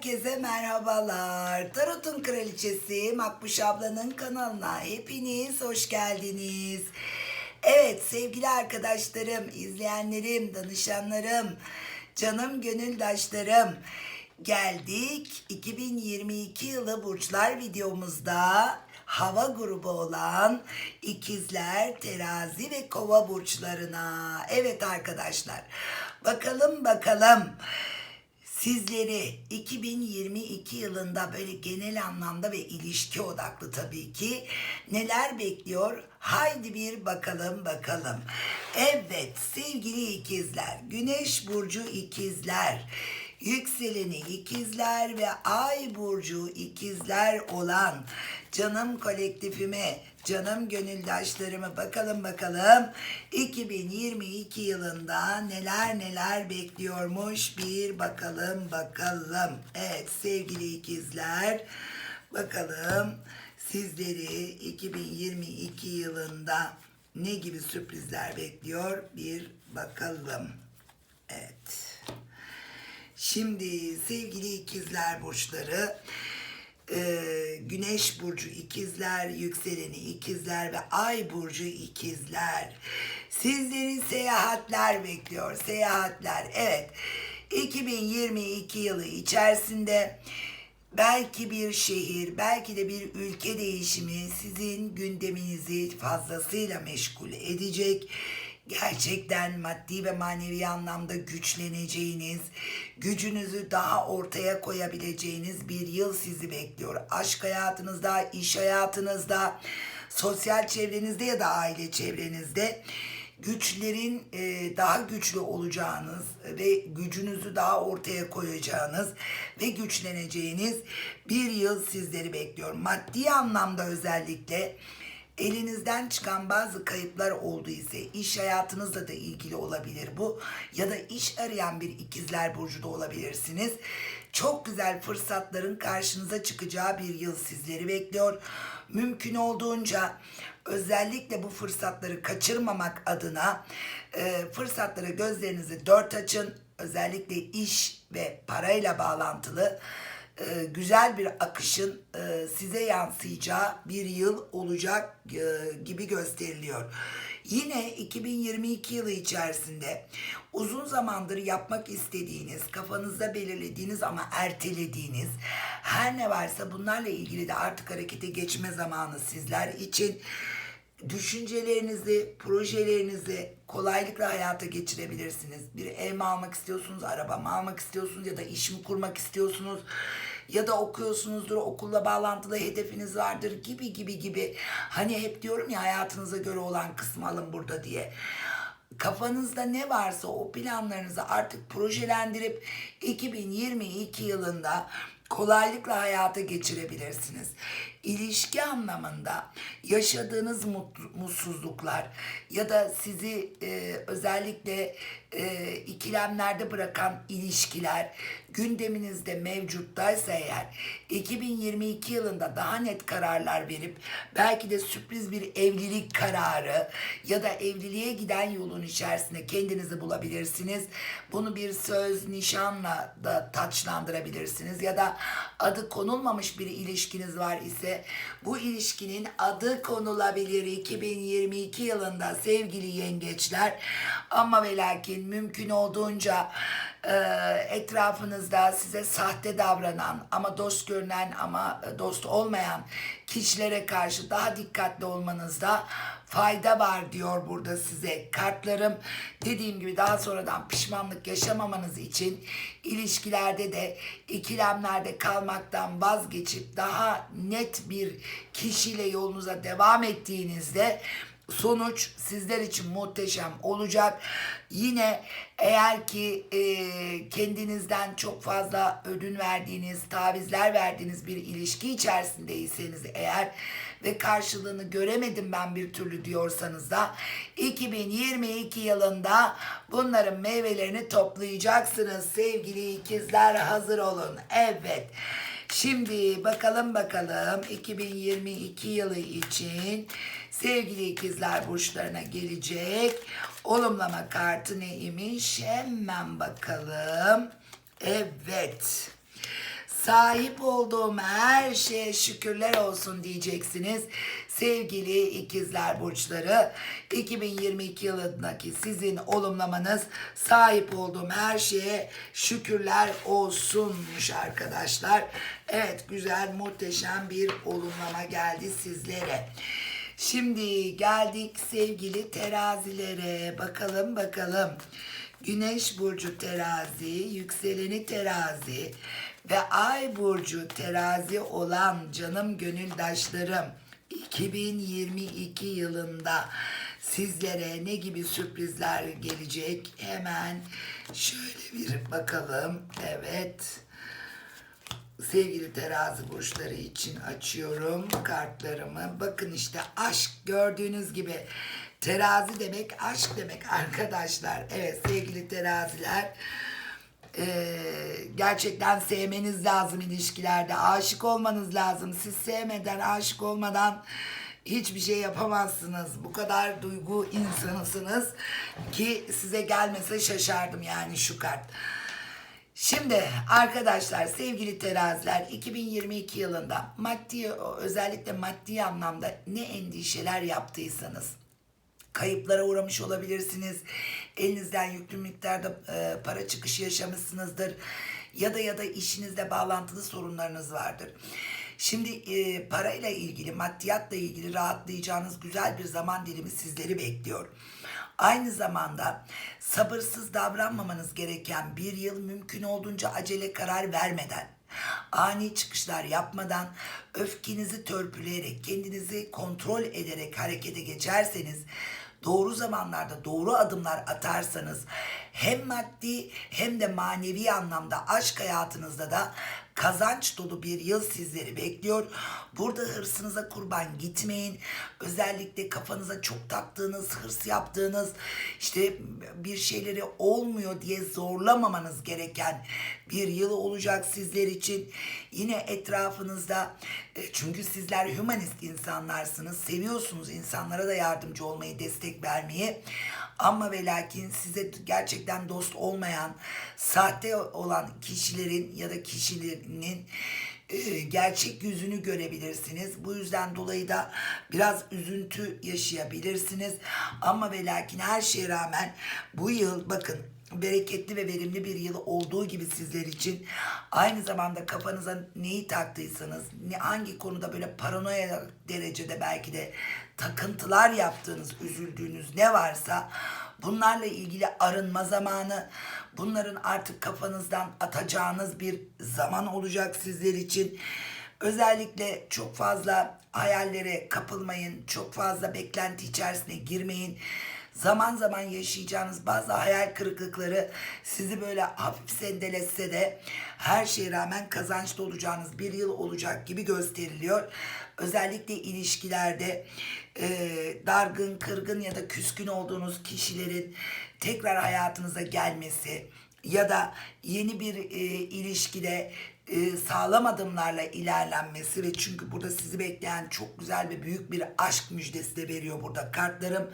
Herkese merhabalar. Tarot'un kraliçesi Makbuş ablanın kanalına hepiniz hoş geldiniz. Evet sevgili arkadaşlarım, izleyenlerim, danışanlarım, canım gönüldaşlarım. Geldik 2022 yılı burçlar videomuzda hava grubu olan ikizler, terazi ve kova burçlarına. Evet arkadaşlar bakalım bakalım. Sizleri 2022 yılında böyle genel anlamda ve ilişki odaklı tabii ki neler bekliyor? Haydi bir bakalım bakalım. Evet sevgili ikizler, Güneş burcu ikizler, yükseleni ikizler ve ay burcu ikizler olan canım kolektifime, canım gönüldaşlarımı bakalım bakalım 2022 yılında neler neler bekliyormuş bir bakalım bakalım. Evet sevgili ikizler bakalım sizleri 2022 yılında ne gibi sürprizler bekliyor bir bakalım. Evet. Şimdi sevgili ikizler burçları e, Güneş burcu ikizler, yükseleni ikizler ve ay burcu ikizler. Sizleri seyahatler bekliyor. Seyahatler. Evet. 2022 yılı içerisinde belki bir şehir, belki de bir ülke değişimi sizin gündeminizi fazlasıyla meşgul edecek gerçekten maddi ve manevi anlamda güçleneceğiniz, gücünüzü daha ortaya koyabileceğiniz bir yıl sizi bekliyor. Aşk hayatınızda, iş hayatınızda, sosyal çevrenizde ya da aile çevrenizde güçlerin e, daha güçlü olacağınız ve gücünüzü daha ortaya koyacağınız ve güçleneceğiniz bir yıl sizleri bekliyor. Maddi anlamda özellikle elinizden çıkan bazı kayıplar oldu ise iş hayatınızla da ilgili olabilir bu ya da iş arayan bir ikizler burcu da olabilirsiniz. Çok güzel fırsatların karşınıza çıkacağı bir yıl sizleri bekliyor. Mümkün olduğunca özellikle bu fırsatları kaçırmamak adına e, fırsatlara gözlerinizi dört açın. Özellikle iş ve parayla bağlantılı e, güzel bir akışın e, size yansıyacağı bir yıl olacak e, gibi gösteriliyor. Yine 2022 yılı içerisinde uzun zamandır yapmak istediğiniz, kafanızda belirlediğiniz ama ertelediğiniz her ne varsa bunlarla ilgili de artık harekete geçme zamanı sizler için düşüncelerinizi, projelerinizi kolaylıkla hayata geçirebilirsiniz. Bir ev mi almak istiyorsunuz, araba mı almak istiyorsunuz ya da iş mi kurmak istiyorsunuz ya da okuyorsunuzdur, okulla bağlantılı hedefiniz vardır gibi gibi gibi. Hani hep diyorum ya hayatınıza göre olan kısmı alın burada diye kafanızda ne varsa o planlarınızı artık projelendirip 2022 yılında kolaylıkla hayata geçirebilirsiniz. İlişki anlamında yaşadığınız mutsuzluklar ya da sizi e, özellikle e, ikilemlerde bırakan ilişkiler gündeminizde mevcuttaysa eğer 2022 yılında daha net kararlar verip belki de sürpriz bir evlilik kararı ya da evliliğe giden yolun içerisinde kendinizi bulabilirsiniz. Bunu bir söz, nişanla da taçlandırabilirsiniz ya da adı konulmamış bir ilişkiniz var ise bu ilişkinin adı konulabilir. 2022 yılında sevgili yengeçler. Ama ve lakin mümkün olduğunca e, etrafınızda size sahte davranan ama dost görünen ama dost olmayan kişilere karşı daha dikkatli olmanızda fayda var diyor burada size kartlarım. Dediğim gibi daha sonradan pişmanlık yaşamamanız için ilişkilerde de ikilemlerde kalmaktan vazgeçip daha net bir kişiyle yolunuza devam ettiğinizde sonuç sizler için muhteşem olacak. Yine eğer ki e, kendinizden çok fazla ödün verdiğiniz, tavizler verdiğiniz bir ilişki içerisindeyseniz eğer ve karşılığını göremedim ben bir türlü diyorsanız da 2022 yılında bunların meyvelerini toplayacaksınız sevgili ikizler hazır olun. Evet. Şimdi bakalım bakalım 2022 yılı için sevgili ikizler burçlarına gelecek olumlama kartı neymiş? Hemen bakalım. Evet. Sahip olduğum her şeye şükürler olsun diyeceksiniz. Sevgili ikizler burçları 2022 yılındaki sizin olumlamanız sahip olduğum her şeye şükürler olsunmuş arkadaşlar. Evet güzel muhteşem bir olumlama geldi sizlere. Şimdi geldik sevgili terazilere. Bakalım bakalım. Güneş burcu terazi, yükseleni terazi ve ay burcu terazi olan canım gönüldaşlarım 2022 yılında sizlere ne gibi sürprizler gelecek? Hemen şöyle bir bakalım. Evet. Sevgili terazi burçları için açıyorum kartlarımı. Bakın işte aşk gördüğünüz gibi terazi demek aşk demek arkadaşlar. Evet sevgili teraziler eee, gerçekten sevmeniz lazım ilişkilerde. Aşık olmanız lazım. Siz sevmeden aşık olmadan hiçbir şey yapamazsınız. Bu kadar duygu insanısınız ki size gelmese şaşardım yani şu kart. Şimdi arkadaşlar sevgili teraziler 2022 yılında maddi özellikle maddi anlamda ne endişeler yaptıysanız kayıplara uğramış olabilirsiniz. Elinizden yüklü miktarda e, para çıkışı yaşamışsınızdır. Ya da ya da işinizle bağlantılı sorunlarınız vardır. Şimdi e, parayla ilgili, maddiyatla ilgili rahatlayacağınız güzel bir zaman dilimi sizleri bekliyor. Aynı zamanda sabırsız davranmamanız gereken bir yıl mümkün olduğunca acele karar vermeden, ani çıkışlar yapmadan, öfkenizi törpüleyerek, kendinizi kontrol ederek harekete geçerseniz, doğru zamanlarda doğru adımlar atarsanız hem maddi hem de manevi anlamda aşk hayatınızda da kazanç dolu bir yıl sizleri bekliyor. Burada hırsınıza kurban gitmeyin. Özellikle kafanıza çok taktığınız, hırs yaptığınız, işte bir şeyleri olmuyor diye zorlamamanız gereken bir yıl olacak sizler için. Yine etrafınızda e, çünkü sizler humanist insanlarsınız. Seviyorsunuz insanlara da yardımcı olmayı, destek vermeyi. Ama ve lakin size gerçekten dost olmayan, sahte olan kişilerin ya da kişilerinin e, gerçek yüzünü görebilirsiniz. Bu yüzden dolayı da biraz üzüntü yaşayabilirsiniz. Ama ve lakin her şeye rağmen bu yıl bakın bereketli ve verimli bir yıl olduğu gibi sizler için aynı zamanda kafanıza neyi taktıysanız ne hangi konuda böyle paranoya derecede belki de takıntılar yaptığınız, üzüldüğünüz ne varsa bunlarla ilgili arınma zamanı, bunların artık kafanızdan atacağınız bir zaman olacak sizler için. Özellikle çok fazla hayallere kapılmayın, çok fazla beklenti içerisine girmeyin. Zaman zaman yaşayacağınız bazı hayal kırıklıkları sizi böyle hafif sendeletse de her şeye rağmen kazançlı olacağınız bir yıl olacak gibi gösteriliyor. Özellikle ilişkilerde e, dargın, kırgın ya da küskün olduğunuz kişilerin tekrar hayatınıza gelmesi ya da yeni bir e, ilişkide e, sağlam adımlarla ilerlenmesi ve çünkü burada sizi bekleyen çok güzel ve büyük bir aşk müjdesi de veriyor burada kartlarım.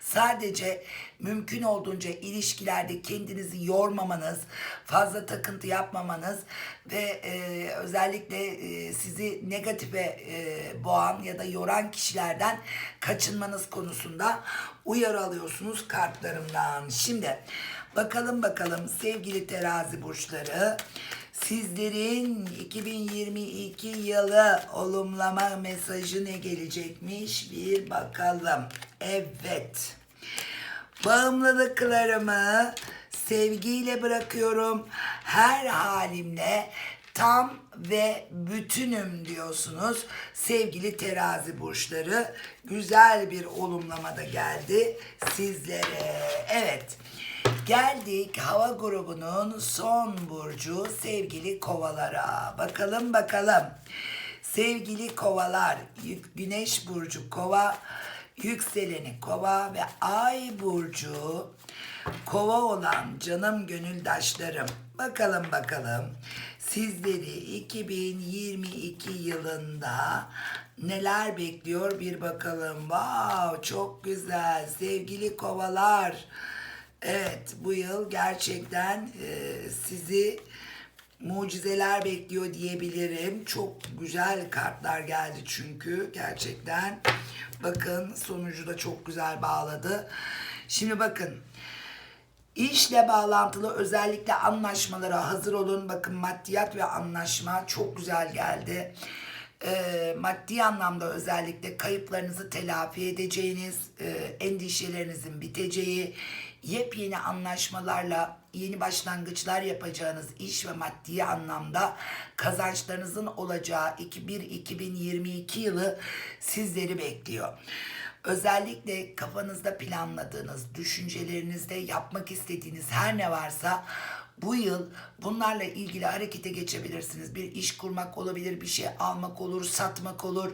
Sadece mümkün olduğunca ilişkilerde kendinizi yormamanız, fazla takıntı yapmamanız ve e, özellikle e, sizi negatife e, boğan ya da yoran kişilerden kaçınmanız konusunda uyarı alıyorsunuz kartlarımdan. Şimdi bakalım bakalım sevgili terazi burçları Sizlerin 2022 yılı olumlama mesajı ne gelecekmiş bir bakalım. Evet. Bağımlılıklarımı sevgiyle bırakıyorum. Her halimle tam ve bütünüm diyorsunuz. Sevgili terazi burçları güzel bir olumlama da geldi sizlere. Evet. Geldik hava grubunun son burcu sevgili kovalara. Bakalım bakalım. Sevgili kovalar, güneş burcu kova, yükseleni kova ve ay burcu kova olan canım gönüldaşlarım. Bakalım bakalım sizleri 2022 yılında neler bekliyor bir bakalım. Wow çok güzel sevgili kovalar. Evet bu yıl gerçekten e, sizi mucizeler bekliyor diyebilirim. Çok güzel kartlar geldi çünkü gerçekten. Bakın sonucu da çok güzel bağladı. Şimdi bakın İşle bağlantılı özellikle anlaşmalara hazır olun. Bakın maddiyat ve anlaşma çok güzel geldi. Ee, maddi anlamda özellikle kayıplarınızı telafi edeceğiniz, e, endişelerinizin biteceği, yepyeni anlaşmalarla yeni başlangıçlar yapacağınız iş ve maddi anlamda kazançlarınızın olacağı 2001-2022 yılı sizleri bekliyor. Özellikle kafanızda planladığınız, düşüncelerinizde yapmak istediğiniz her ne varsa bu yıl bunlarla ilgili harekete geçebilirsiniz. Bir iş kurmak olabilir, bir şey almak olur, satmak olur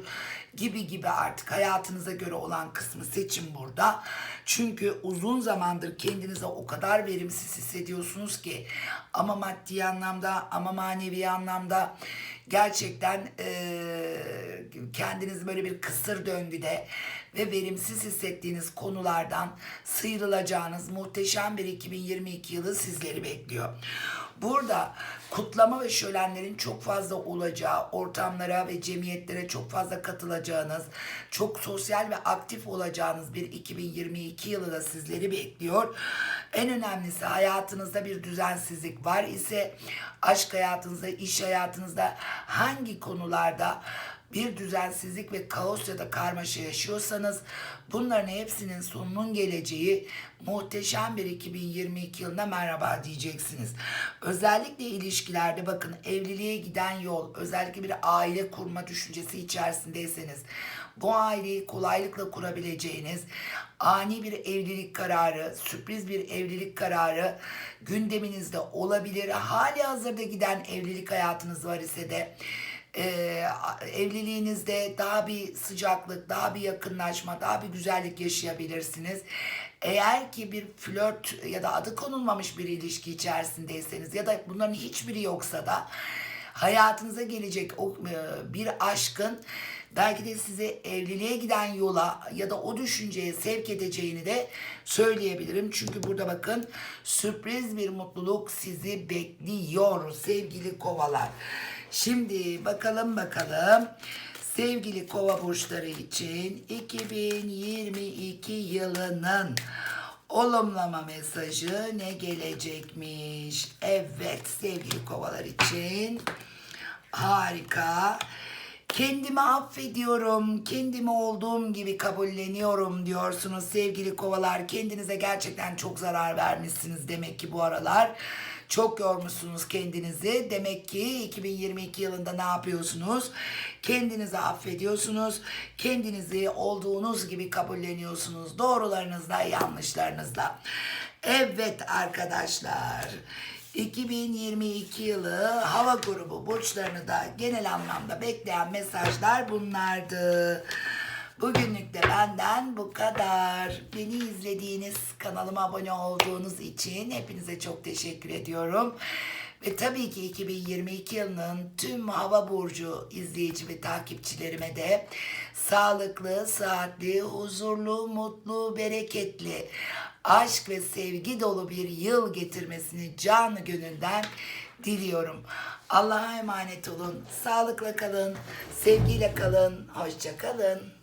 gibi gibi artık hayatınıza göre olan kısmı seçin burada. Çünkü uzun zamandır kendinize o kadar verimsiz hissediyorsunuz ki ama maddi anlamda ama manevi anlamda gerçekten eee kendinizi böyle bir kısır döngüde ve verimsiz hissettiğiniz konulardan sıyrılacağınız muhteşem bir 2022 yılı sizleri bekliyor. Burada kutlama ve şölenlerin çok fazla olacağı, ortamlara ve cemiyetlere çok fazla katılacağınız, çok sosyal ve aktif olacağınız bir 2022 yılı da sizleri bekliyor. En önemlisi hayatınızda bir düzensizlik var ise aşk hayatınızda, iş hayatınızda hangi konularda bir düzensizlik ve kaos ya da karmaşa yaşıyorsanız bunların hepsinin sonunun geleceği muhteşem bir 2022 yılında merhaba diyeceksiniz. Özellikle ilişkilerde bakın evliliğe giden yol özellikle bir aile kurma düşüncesi içerisindeyseniz bu aileyi kolaylıkla kurabileceğiniz ani bir evlilik kararı, sürpriz bir evlilik kararı gündeminizde olabilir. Hali hazırda giden evlilik hayatınız var ise de e, evliliğinizde daha bir sıcaklık, daha bir yakınlaşma, daha bir güzellik yaşayabilirsiniz. Eğer ki bir flört ya da adı konulmamış bir ilişki içerisindeyseniz ya da bunların hiçbiri yoksa da hayatınıza gelecek o e, bir aşkın belki de sizi evliliğe giden yola ya da o düşünceye sevk edeceğini de söyleyebilirim. Çünkü burada bakın sürpriz bir mutluluk sizi bekliyor sevgili kovalar. Şimdi bakalım bakalım sevgili kova burçları için 2022 yılının olumlama mesajı ne gelecekmiş? Evet sevgili kovalar için harika. Kendimi affediyorum, kendimi olduğum gibi kabulleniyorum diyorsunuz sevgili kovalar. Kendinize gerçekten çok zarar vermişsiniz demek ki bu aralar. Çok yormuşsunuz kendinizi. Demek ki 2022 yılında ne yapıyorsunuz? Kendinizi affediyorsunuz. Kendinizi olduğunuz gibi kabulleniyorsunuz. Doğrularınızla, yanlışlarınızla. Evet arkadaşlar. 2022 yılı hava grubu burçlarını da genel anlamda bekleyen mesajlar bunlardı. Bugünlük de benden bu kadar. Beni izlediğiniz, kanalıma abone olduğunuz için hepinize çok teşekkür ediyorum. Ve tabii ki 2022 yılının tüm hava burcu izleyici ve takipçilerime de sağlıklı, sıhhatli, huzurlu, mutlu, bereketli, aşk ve sevgi dolu bir yıl getirmesini canı gönülden diliyorum. Allah'a emanet olun. Sağlıkla kalın, sevgiyle kalın, hoşça kalın.